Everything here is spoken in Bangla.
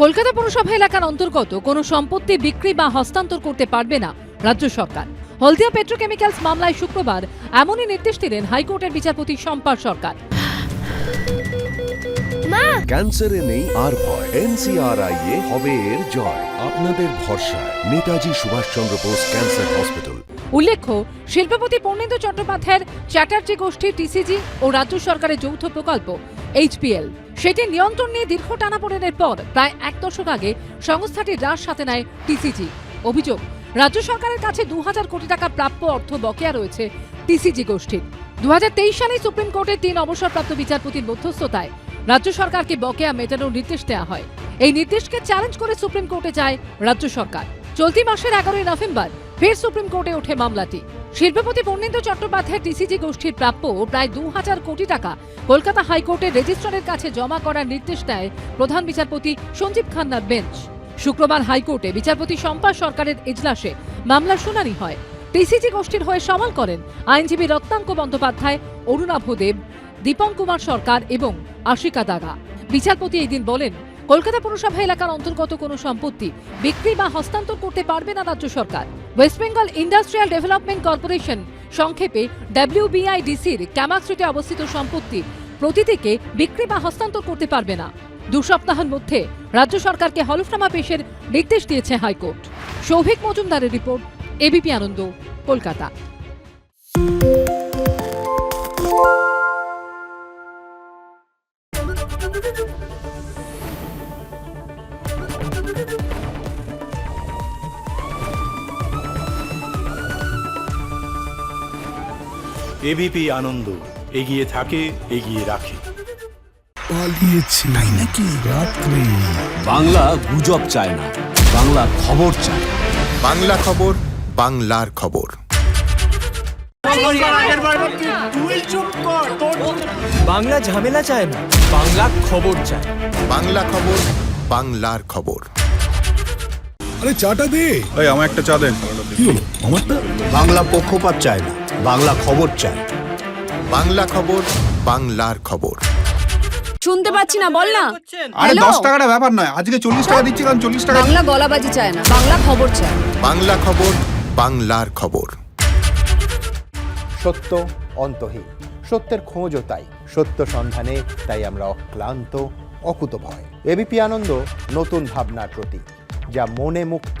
কলকাতা পৌরসভা এলাকার অন্তর্গত কোনো সম্পত্তি বিক্রি বা হস্তান্তর করতে পারবে না রাজ্য সরকার। হলদিয়া পেট্রোকেমিক্যালস মামলায় শুক্রবার এমনই নির্দেশ দিলেন হাইকোর্টের বিচারপতি শম্পার সরকার। ক্যান্সারে নেই আর ভয়। এনসিআরআই এ হবে এর জয়। আপনাদের ভরসা নেতাজি সুভাষচন্দ্র বোস ক্যান্সার হসপিটাল। উল্লেখ্য, শিল্পপতি পূর্ণেন্দু চট্টোপাধ্যায়ের চ্যাটার্জি গোষ্ঠী টিসিজি ও রাজ্য সরকারের যৌথ প্রকল্প, এইচপিএল। সেটি নিয়ন্ত্রণ নিয়ে দীর্ঘ টানাপোড়েনের পর প্রায় এক দশক আগে সংস্থাটির রাশ সাথে নেয় টিসিজি। অভিযোগ, রাজ্য সরকারের কাছে দু হাজার কোটি টাকা প্রাপ্য অর্থ বকেয়া রয়েছে টিসিজি গোষ্ঠীর। দু হাজার তেইশ সালে সুপ্রিম কোর্টের তিন অবসরপ্রাপ্ত বিচারপতির মধ্যস্থতায় রাজ্য সরকারকে বকেয়া মেটানোর নির্দেশ দেওয়া হয়। এই নির্দেশকে চ্যালেঞ্জ করে সুপ্রিম কোর্টে যায় রাজ্য সরকার। চলতি মাসের এগারোই নভেম্বর ফের সুপ্রিম কোর্টে ওঠে মামলাটি। শিল্পপতি পূর্ণেন্দু চট্টোপাধ্যায় টিসিজি গোষ্ঠীর প্রাপ্য প্রায় দু হাজার কোটি টাকা কলকাতা হাইকোর্টের রেজিস্ট্রারের কাছে জমা করার নির্দেশ দেয় প্রধান বিচারপতি সঞ্জীব খান্নার বেঞ্চ। শুক্রবার হাইকোর্টে বিচারপতি শম্পা সরকারের এজলাসে মামলার শুনানি হয়। টিসিজি গোষ্ঠীর হয়ে সওয়াল করেন আইনজীবী রত্নাঙ্ক বন্দ্যোপাধ্যায়, অরুণাভ দেব দীপন কুমার সরকার এবং আশিকা দাগা। বিচারপতি এই দিন বলেন কলকাতা পুরসভা এলাকার অন্তর্গত কোনো সম্পত্তি বিক্রি বা হস্তান্তর করতে পারবে না রাজ্য সরকার। West Bengal industrial development corporation সংক্ষেপে ডাব্লিউবিআইডিসির ক্যামাক স্ট্রিটে অবস্থিত সম্পত্তি প্রতিটিকে বিক্রি বা হস্তান্তর করতে পারবে না। দু সপ্তাহের মধ্যে রাজ্য সরকারকে হলফনামা পেশের নির্দেশ দিয়েছে হাইকোর্ট। সৌভিক মজুমদারের report ABP Ananda, Kolkata. ABP Ananda এগিয়ে থাকে এগিয়ে রাখে। পালিয়েছে তাই নাকি? রাত্রে। বাংলা গুজব চায় না বাংলা খবর চায় বাংলা খবর বাংলার খবর। বাংলা ঝামেলা চায় না বাংলা খবর চায়। বাংলা খবর বাংলার খবর। আরে চাটা দে। এই আমার একটা চা দেন। কি হলো? আমারটা? বাংলা পক্ষপাত চায় না বাংলা খবর চাই। বাংলা খবর বাংলার খবর। শুনতে পাচ্ছি না বল না। আরে? দশ টাকাটা ব্যাপার নয় আজকে চল্লিশ টাকা দিচ্ছি কারণ চল্লিশ টাকা বাংলা গলাবাজি চায় না বাংলা খবর চায়। বাংলা খবর বাংলার খবর। সত্য অন্তহীন সত্যের খোঁজও তাই। সত্য সন্ধানে তাই আমরা অক্লান্ত অকুতভয়। এবিপি আনন্দ নতুন ভাবনার প্রতীক যা মনে মুক্ত